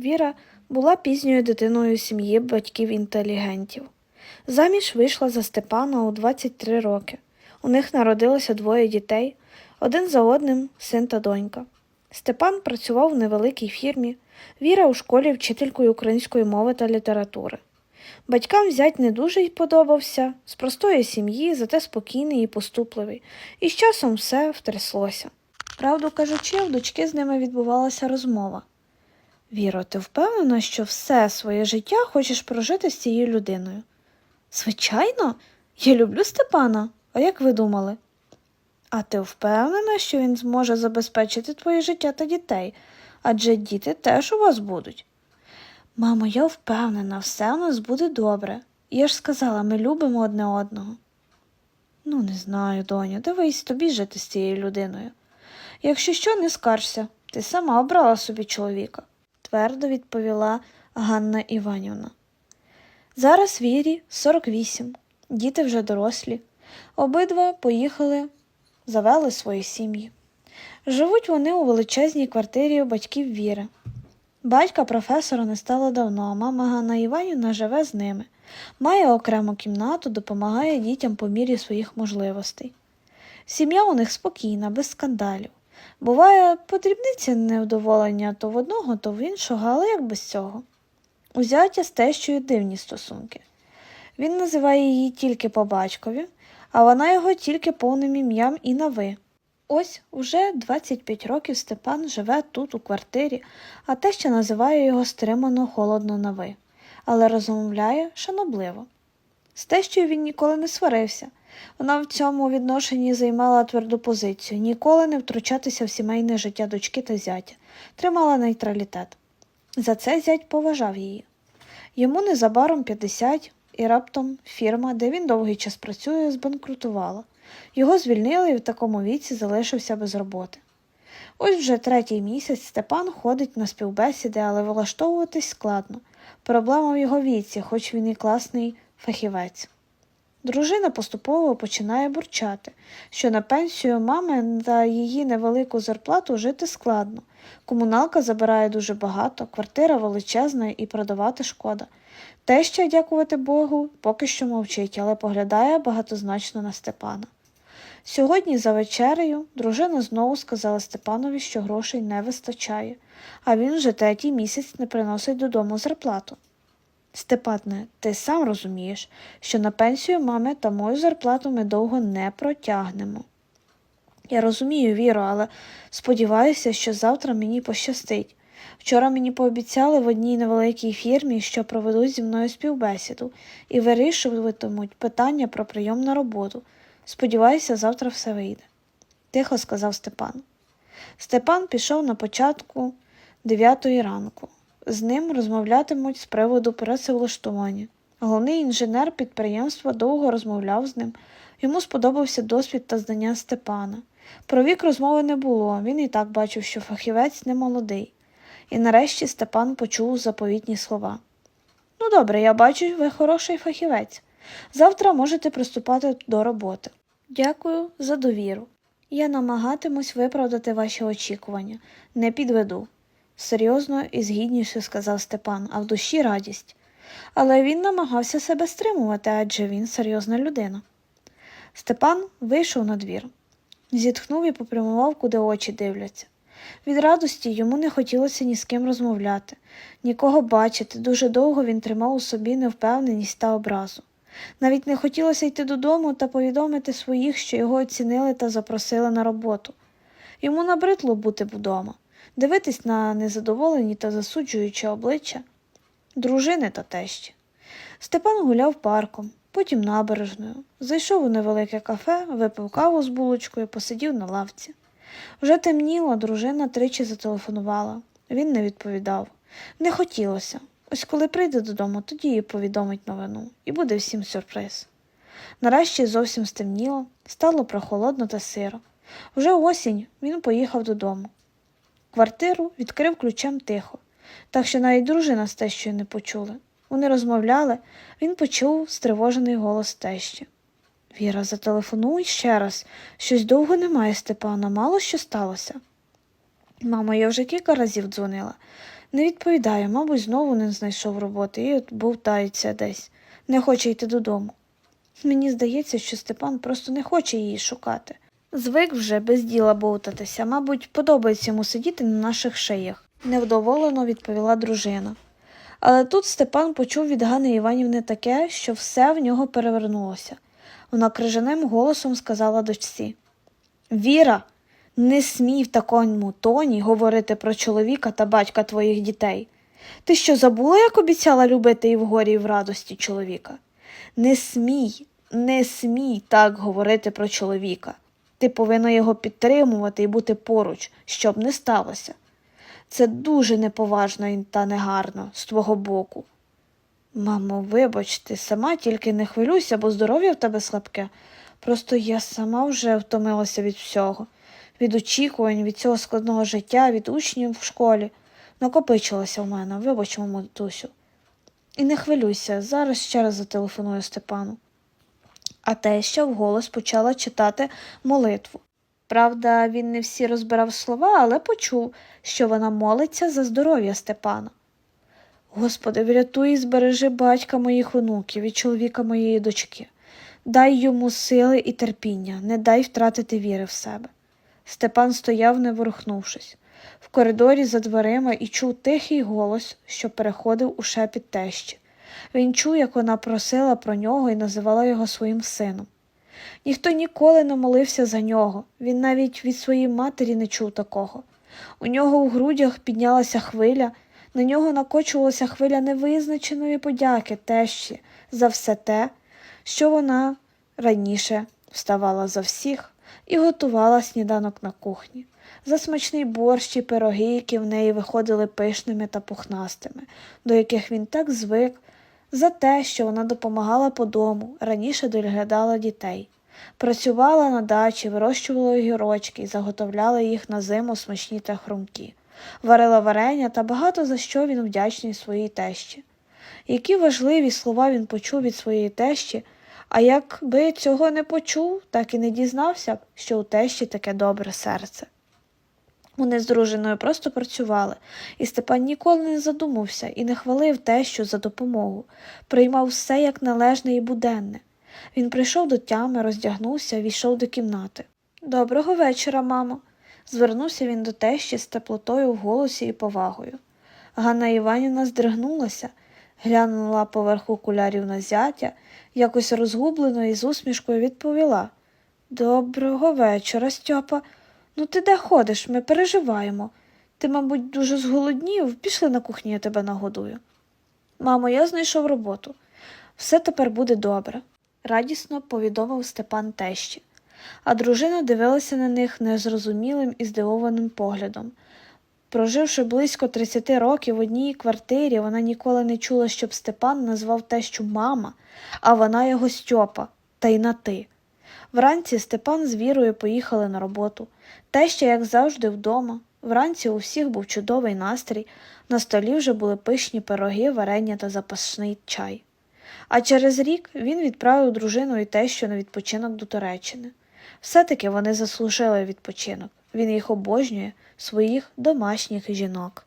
Віра була пізньою дитиною сім'ї батьків-інтелігентів. Заміж вийшла за Степана у 23 роки. У них народилося двоє дітей, один за одним син та донька. Степан працював в невеликій фірмі, Віра у школі вчителькою української мови та літератури. Батькам зять не дуже й подобався, з простої сім'ї, зате спокійний і поступливий, і з часом все втряслося. Правду кажучи, в дочки з ними відбувалася розмова. Віро, ти впевнена, що все своє життя хочеш прожити з цією людиною? Звичайно, я люблю Степана. А як ви думали? А ти впевнена, що він зможе забезпечити твоє життя та дітей, адже діти теж у вас будуть. Мамо, я впевнена, все у нас буде добре. Я ж сказала, ми любимо одне одного. Ну, не знаю, доню, дивись, тобі жити з цією людиною. Якщо що, не скаржся, ти сама обрала собі чоловіка, твердо відповіла Ганна Іванівна. Зараз Вірі 48, діти вже дорослі. Обидва поїхали, завели свої сім'ї. Живуть вони у величезній квартирі у батьків Віри. Батька професора не стало давно, а мама Ганна Іванівна живе з ними, має окрему кімнату, допомагає дітям по мірі своїх можливостей. Сім'я у них спокійна, без скандалів. Буває, подрібниці невдоволення то в одного, то в іншого, але як без цього. У з тещою дивні стосунки. Він називає її тільки по батькові, а вона його тільки повним ім'ям і на ви. Ось уже 25 років Степан живе тут, у квартирі, а теща називає його стримано холодно на ви, але розмовляє шанобливо. З тещою він ніколи не сварився. Вона в цьому відношенні займала тверду позицію, ніколи не втручатися в сімейне життя дочки та зятя, тримала нейтралітет. За це зять поважав її. Йому незабаром 50, і раптом фірма, де він довгий час працює, збанкрутувала. Його звільнили і в такому віці залишився без роботи. Ось вже третій місяць Степан ходить на співбесіди, але влаштовуватись складно. Проблема в його віці, хоч він і класний фахівець. Дружина поступово починає бурчати, що на пенсію мами та її невелику зарплату жити складно. Комуналка забирає дуже багато, квартира величезна і продавати шкода. Теща, дякувати Богу, поки що мовчить, але поглядає багатозначно на Степана. Сьогодні за вечерею дружина знову сказала Степанові, що грошей не вистачає, а він вже третій місяць не приносить додому зарплату. Степане, ти сам розумієш, що на пенсію мами та мою зарплату ми довго не протягнемо. Я розумію, Віро, але сподіваюся, що завтра мені пощастить. Вчора мені пообіцяли в одній невеликій фірмі, що проведуть зі мною співбесіду і вирішуватимуть питання про прийом на роботу. Сподіваюся, завтра все вийде, тихо сказав Степан. Степан пішов на початку дев'ятої ранку. З ним розмовлятимуть з приводу працевлаштування. Головний інженер підприємства довго розмовляв з ним. Йому сподобався досвід та знання Степана. Про вік розмови не було, він і так бачив, що фахівець не молодий. І нарешті Степан почув заповітні слова. Ну, добре, я бачу, ви хороший фахівець. Завтра можете приступати до роботи. Дякую за довіру. Я намагатимусь виправдати ваші очікування, не підведу. Серйозно і з гідністю сказав Степан, а в душі радість. Але він намагався себе стримувати, адже він серйозна людина. Степан вийшов на двір, зітхнув і попрямував, куди очі дивляться. Від радості йому не хотілося ні з ким розмовляти, нікого бачити. Дуже довго він тримав у собі невпевненість та образу. Навіть не хотілося йти додому та повідомити своїх, що його оцінили та запросили на роботу. Йому набридло бути вдома, дивитись на незадоволені та засуджуючі обличчя дружини та тещі. Степан гуляв парком, потім набережною, зайшов у невелике кафе, випив каву з булочкою, посидів на лавці. Вже темніло, дружина тричі зателефонувала. Він не відповідав. Не хотілося. Ось коли прийде додому, тоді їй повідомить новину, і буде всім сюрприз. Нарешті зовсім стемніло, стало прохолодно та сиро. Вже осінь він поїхав додому. Квартиру відкрив ключем тихо, так що навіть дружина з тещою не почули. Вони розмовляли, він почув стривожений голос тещі. Віра, зателефонуй ще раз. Щось довго немає Степана, мало що сталося. Мамо, я вже кілька разів дзвонила. Не відповідає, мабуть, знову не знайшов роботи і бовтається десь, не хоче йти додому. Мені здається, що Степан просто не хоче її шукати. Звик вже без діла бовтатися, мабуть, подобається йому сидіти на наших шиях, невдоволено відповіла дружина. Але тут Степан почув від Гани Іванівни таке, що все в нього перевернулося. Вона крижаним голосом сказала дочці Віра, не смій в такому тоні говорити про чоловіка та батька твоїх дітей. Ти що забула, як обіцяла любити і в горі, і в радості чоловіка? Не смій, не смій так говорити про чоловіка. Ти повинна його підтримувати і бути поруч, щоб не сталося. Це дуже неповажно та негарно з твого боку. Мамо, вибач, ти сама тільки не хвилюйся, бо здоров'я в тебе слабке. Просто я сама вже втомилася від всього, від очікувань, від цього складного життя, від учнів в школі. Накопичилося в мене, вибач, мамо, Тусю. І не хвилюйся, зараз ще раз зателефоную Степану. А теща вголос почала читати молитву. Правда, він не всі розбирав слова, але почув, що вона молиться за здоров'я Степана. Господи, врятуй і збережи батька моїх онуків і чоловіка моєї дочки. Дай йому сили і терпіння, не дай втратити віри в себе. Степан стояв, не ворухнувшись, в коридорі за дверима і чув тихий голос, що переходив у шепіт тещі. Він чув, як вона просила про нього і називала його своїм сином. Ніхто ніколи не молився за нього, він навіть від своєї матері не чув такого. У нього у грудях піднялася хвиля, на нього накочувалася хвиля невизначеної подяки тещі за все те, що вона раніше вставала за всіх і готувала сніданок на кухні, за смачний борщ і пироги, які в неї виходили пишними та пухнастими, до яких він так звик, за те, що вона допомагала по дому, раніше доглядала дітей. Працювала на дачі, вирощувала огірочки і заготовляла їх на зиму смачні та хрумкі, варила варення та багато за що він вдячний своїй тещі. Які важливі слова він почув від своєї тещі, а якби цього не почув, так і не дізнався б, що у тещі таке добре серце. Вони з дружиною просто працювали, і Степан ніколи не задумався і не хвалив тещу за допомогу, приймав все як належне і буденне. Він прийшов до тями, роздягнувся, війшов до кімнати. Доброго вечора, мамо. Звернувся він до тещі з теплотою в голосі і повагою. Ганна Іванівна здригнулася, глянула поверх окулярів на зятя, якось розгублено і з усмішкою відповіла Доброго вечора, Стьопа. Ну ти де ходиш? Ми переживаємо. Ти, мабуть, дуже зголоднів, пішли на кухню, я тебе нагодую. Мамо, я знайшов роботу. Все тепер буде добре, радісно повідомив Степан тещі. А дружина дивилася на них незрозумілим і здивованим поглядом. Проживши близько 30 років в одній квартирі, вона ніколи не чула, щоб Степан назвав тещу мама, а вона його Стьопа, та й на ти. Вранці Степан з Вірою поїхали на роботу. Теща, як завжди, вдома. Вранці у всіх був чудовий настрій, на столі вже були пишні пироги, варення та запасний чай. А через рік він відправив дружину і тещу на відпочинок до Туреччини. Все-таки вони заслужили відпочинок. Він їх обожнює, своїх домашніх жінок.